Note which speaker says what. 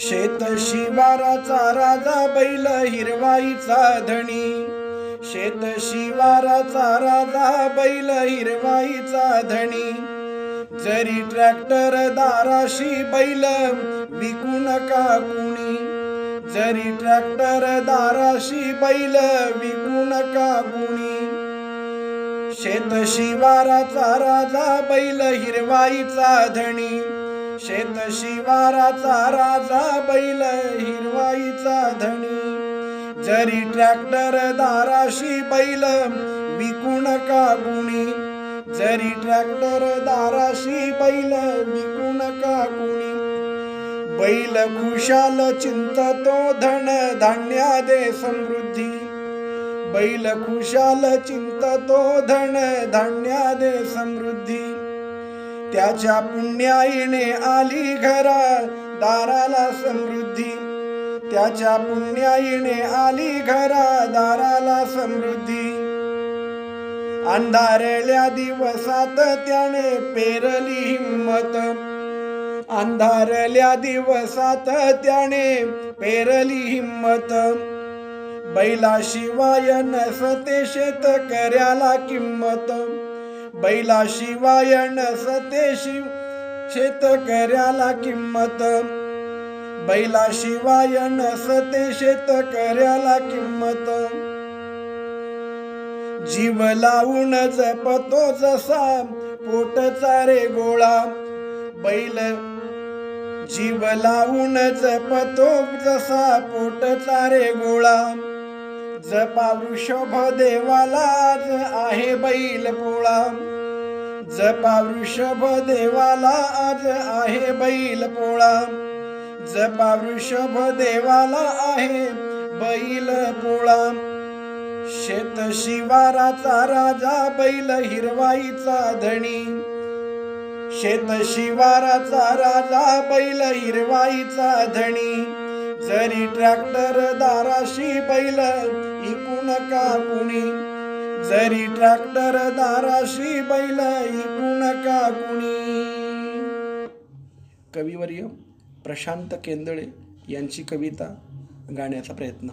Speaker 1: शेत शिवाराचा राजा बैल हिरवाईचा धणी. शेत शिवाराचा राजा बैल हिरवाईचा धणी. जरी ट्रॅक्टर दाराशी बैल विकू नका कुणी. जरी ट्रॅक्टर दाराशी बैल विकू नका कुणी. शेत शिवाराचा राजा बैल हिरवाईचा धणी. शेत शिवाराचा राजा बैल हिरवाईचा धणी जरी ट्रॅक्टर दाराशी बैल विकून का गुणी? जरी ट्रॅक्टर दाराशी बैल विकून का कुणी बैल खुशाल चिंततो धन धान्या दे समृद्धी. बैल खुशाल चिंततो धन धान्या दे समृद्धी. त्याच्या पुण्याईने आली घरा दाराला समृद्धी. त्याच्या पुण्याईने आली घरा दाराला समृद्धी. अंधारल्या दिवसात त्याने पेरली हिंमत. अंधारल्या दिवसात त्याने पेरली हिंमत. बैलाशिवाय नसते शेतकऱ्याला किंमत. बैलाशिवाय सते शिव शेतकऱ्याला किंमत. बैलाशिवाय सते शेतकऱ्याला किंमत. जीव लावून जपतो जसा पोटचा रे गोळा. बैल जीव लावून जपतो जसा पोटचा रे गोळा. जपा वृषभ देवाला आज आहे बैल पोळा. जपा वृषभ देवाला आज आहे बैल पोळा. जपा वृषभ देवाला आहे बैल पोळा. शेत शिवाराचा राजा बैल हिरवाईचा धणी. शेत शिवाराचा राजा बैल हिरवाईचा धणी. जरी ट्रॅक्टर दाराशी बैल इकू नका कुणी? जरी ट्रॅक्टर दाराशी बैल इकू नका कुणी? कविवर्य प्रशांत केंदळे यांची कविता गाण्याचा प्रयत्न.